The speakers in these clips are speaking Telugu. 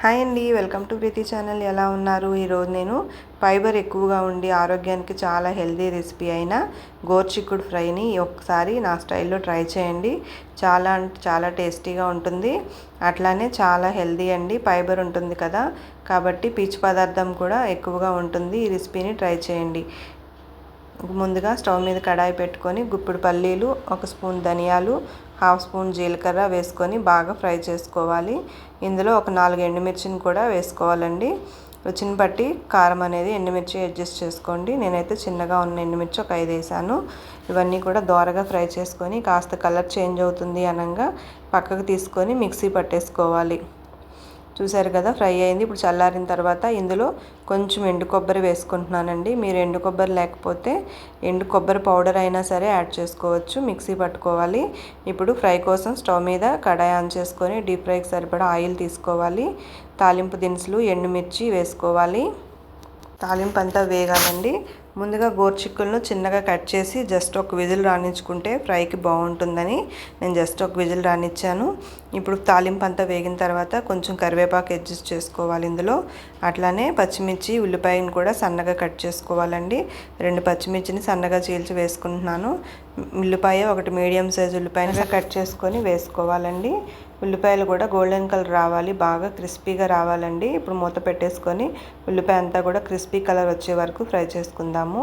హాయ్ అండి వెల్కమ్ టు ప్రీతి ఛానల్. ఎలా ఉన్నారు? ఈరోజు నేను ఫైబర్ ఎక్కువగా ఉండి ఆరోగ్యానికి చాలా హెల్దీ రెసిపీ అయిన గోర్చిక్కుడు ఫ్రైని ఒకసారి నా స్టైల్లో ట్రై చేయండి. చాలా అంటే చాలా టేస్టీగా ఉంటుంది. అట్లానే చాలా హెల్దీ అండి. ఫైబర్ ఉంటుంది కదా కాబట్టి పీచు పదార్థం కూడా ఎక్కువగా ఉంటుంది. ఈ రెసిపీని ట్రై చేయండి. ముందుగా స్టవ్ మీద కడాయి పెట్టుకొని గుప్పిడి పల్లీలు ఒక స్పూన్ ధనియాలు హాఫ్ స్పూన్ జీలకర్ర వేసుకొని బాగా ఫ్రై చేసుకోవాలి. ఇందులో ఒక నాలుగు ఎండుమిర్చిని కూడా వేసుకోవాలండి. రుచిని బట్టి కారం అనేది ఎండుమిర్చి అడ్జస్ట్ చేసుకోండి. నేనైతే చిన్నగా ఉన్న ఎండుమిర్చి ఒక ఐదు వేసాను. ఇవన్నీ కూడా దోరగా ఫ్రై చేసుకొని కాస్త కలర్ చేంజ్ అవుతుంది అనగా పక్కకు తీసుకొని మిక్సీ పట్టేసుకోవాలి. చూసారు కదా ఫ్రై అయింది. ఇప్పుడు చల్లారిన తర్వాత ఇందులో కొంచెం ఎండు కొబ్బరి వేసుకుంటున్నానండి. మీరు ఎండు కొబ్బరి లేకపోతే ఎండు కొబ్బరి పౌడర్ అయినా సరే యాడ్ చేసుకోవచ్చు. మిక్సీ పట్టుకోవాలి. ఇప్పుడు ఫ్రై కోసం స్టవ్ మీద కడాయి ఆన్ చేసుకొని డీప్ ఫ్రైకి సరిపడా ఆయిల్ తీసుకోవాలి. తాలింపు దినుసులు ఎండుమిర్చి వేసుకోవాలి. తాలింపు అంతా వేగాలండి. ముందుగా గోర్చిక్కులను చిన్నగా కట్ చేసి జస్ట్ ఒక విజిల్ రాణించుకుంటే ఫ్రైకి బాగుంటుందని నేను జస్ట్ ఒక విజిల్ రానిచ్చాను ఇప్పుడు తాలింపు అంతా వేగిన తర్వాత కొంచెం కరివేపాకు అడ్జస్ట్ చేసుకోవాలి ఇందులో. అట్లానే పచ్చిమిర్చి ఉల్లిపాయను కూడా సన్నగా కట్ చేసుకోవాలండి. రెండు పచ్చిమిర్చిని సన్నగా చీల్చి వేసుకుంటున్నాను. ఉల్లిపాయ ఒకటి మీడియం సైజ్ ఉల్లిపాయగా కట్ చేసుకొని వేసుకోవాలండి. ఉల్లిపాయలు కూడా గోల్డెన్ కలర్ రావాలి బాగా క్రిస్పీగా రావాలండి. ఇప్పుడు మూత పెట్టేసుకొని ఉల్లిపాయ అంతా కూడా క్రిస్పీ కలర్ వచ్చే వరకు ఫ్రై చేసుకుందాము.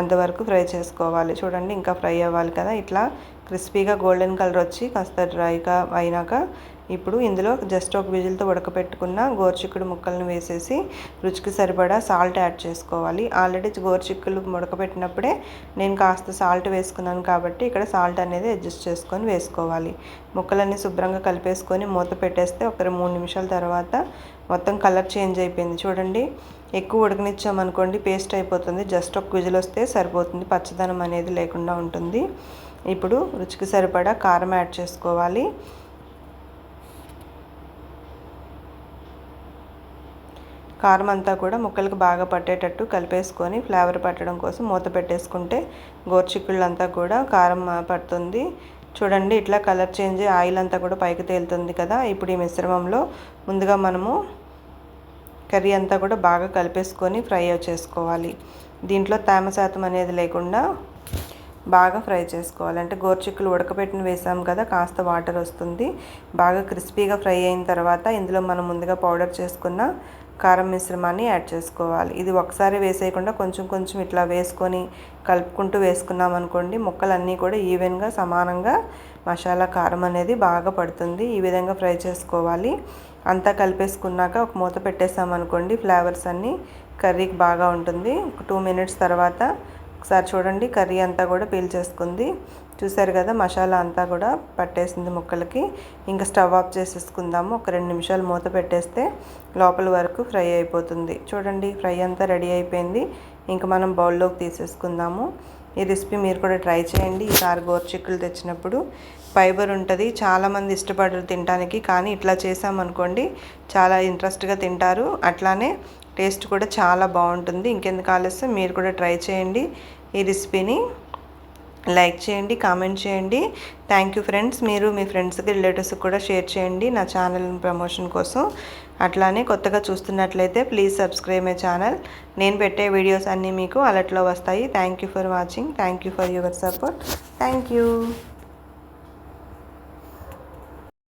అంతవరకు ఫ్రై చేసుకోవాలి. చూడండి ఇంకా ఫ్రై అవ్వాలి కదా. ఇట్లా క్రిస్పీగా గోల్డెన్ కలర్ వచ్చి కాస్త డ్రైగా అయినాక ఇప్పుడు ఇందులో జస్ట్ ఒక విజిల్తో ఉడకపెట్టుకున్న గోరుచిక్కుడు ముక్కలను వేసేసి రుచికి సరిపడా సాల్ట్ యాడ్ చేసుకోవాలి. ఆల్రెడీ గోరుచిక్కులు ఉడకపెట్టినప్పుడే నేను కాస్త సాల్ట్ వేసుకున్నాను కాబట్టి ఇక్కడ సాల్ట్ అనేది అడ్జస్ట్ చేసుకొని వేసుకోవాలి. ముక్కలన్నీ శుభ్రంగా కలిపేసుకొని మూత పెట్టేస్తే ఒక మూడు నిమిషాల తర్వాత మొత్తం కలర్ చేంజ్ అయిపోయింది. చూడండి ఎక్కువ ఉడకనిచ్చామనుకోండి పేస్ట్ అయిపోతుంది. జస్ట్ ఒక విజిల్ వస్తే సరిపోతుంది. పచ్చదనం అనేది లేకుండా ఉంటుంది. ఇప్పుడు రుచికి సరిపడా కారం యాడ్ చేసుకోవాలి. కారం అంతా కూడా ముక్కలకు బాగా పట్టేటట్టు కలిపేసుకొని ఫ్లేవర్ పట్టడం కోసం మూత పెట్టేసుకుంటే గోర్చిక్కుళ్ళంతా కూడా కారం పడుతుంది. చూడండి ఇట్లా కలర్ చేంజ్ ఆయిల్ అంతా కూడా పైకి తేలుతుంది కదా. ఇప్పుడు ఈ మిశ్రమంలో ముందుగా మనము కర్రీ అంతా కూడా బాగా కలిపేసుకొని ఫ్రై చేసుకోవాలి. దీంట్లో తేమ శాతం అనేది లేకుండా బాగా ఫ్రై చేసుకోవాలి. అంటే గోర్చిక్కులు ఉడకపెట్టిన వేసాం కదా కాస్త వాటర్ వస్తుంది. బాగా క్రిస్పీగా ఫ్రై అయిన తర్వాత ఇందులో మనం ముందుగా పౌడర్ చేసుకున్న కారం మిశ్రమాన్ని యాడ్ చేసుకోవాలి. ఇది ఒకసారి వేసేయకుండా కొంచెం కొంచెం ఇట్లా వేసుకొని కలుపుకుంటూ వేసుకున్నాం అనుకోండి ముక్కలన్నీ కూడా ఈవెన్గా సమానంగా మసాలా కారం అనేది బాగా పడుతుంది. ఈ విధంగా ఫ్రై చేసుకోవాలి. అంతా కలిపేసుకున్నాక ఒక మూత పెట్టేసామనుకోండి ఫ్లేవర్స్ అన్నీ కర్రీకి బాగా ఉంటుంది. ఒక టూ మినిట్స్ తర్వాత ఒకసారి చూడండి. కర్రీ అంతా కూడా పీల్చేసుకుంది. చూసారు కదా మసాలా అంతా కూడా పట్టేసింది ముక్కలకి. ఇంకా స్టవ్ ఆఫ్ చేసేసుకుందాము. ఒక రెండు నిమిషాలు మూత పెట్టేస్తే లోపల వరకు ఫ్రై అయిపోతుంది. చూడండి ఫ్రై అంతా రెడీ అయిపోయింది. ఇంకా మనం బౌల్లోకి తీసేసుకుందాము. ఈ రెసిపీ మీరు కూడా ట్రై చేయండి. ఈసారి గోర్చిక్కులు తెచ్చినప్పుడు ఫైబర్ ఉంటుంది. చాలామంది ఇష్టపడరు తినడానికి కానీ ఇట్లా చేసామనుకోండి చాలా ఇంట్రెస్ట్గా తింటారు. అట్లానే టేస్ట్ కూడా చాలా బాగుంటుంది. ఇంకెందుకు ఆలస్యం మీరు కూడా ట్రై చేయండి ఈ రెసిపీని. లైక్ చేయండి కామెంట్ చేయండి. థ్యాంక్ యూ ఫ్రెండ్స్ మీరు మీ ఫ్రెండ్స్కి రిలేటివ్స్కి కూడా షేర్ చేయండి నా ఛానల్ ప్రమోషన్ కోసం. అట్లానే కొత్తగా చూస్తున్నట్లయితే ప్లీజ్ సబ్స్క్రైబ్ మై ఛానల్ నేను పెట్టే వీడియోస్ అన్నీ మీకు అలర్ట్లో వస్తాయి. Thank you for watching thank you for your support thank you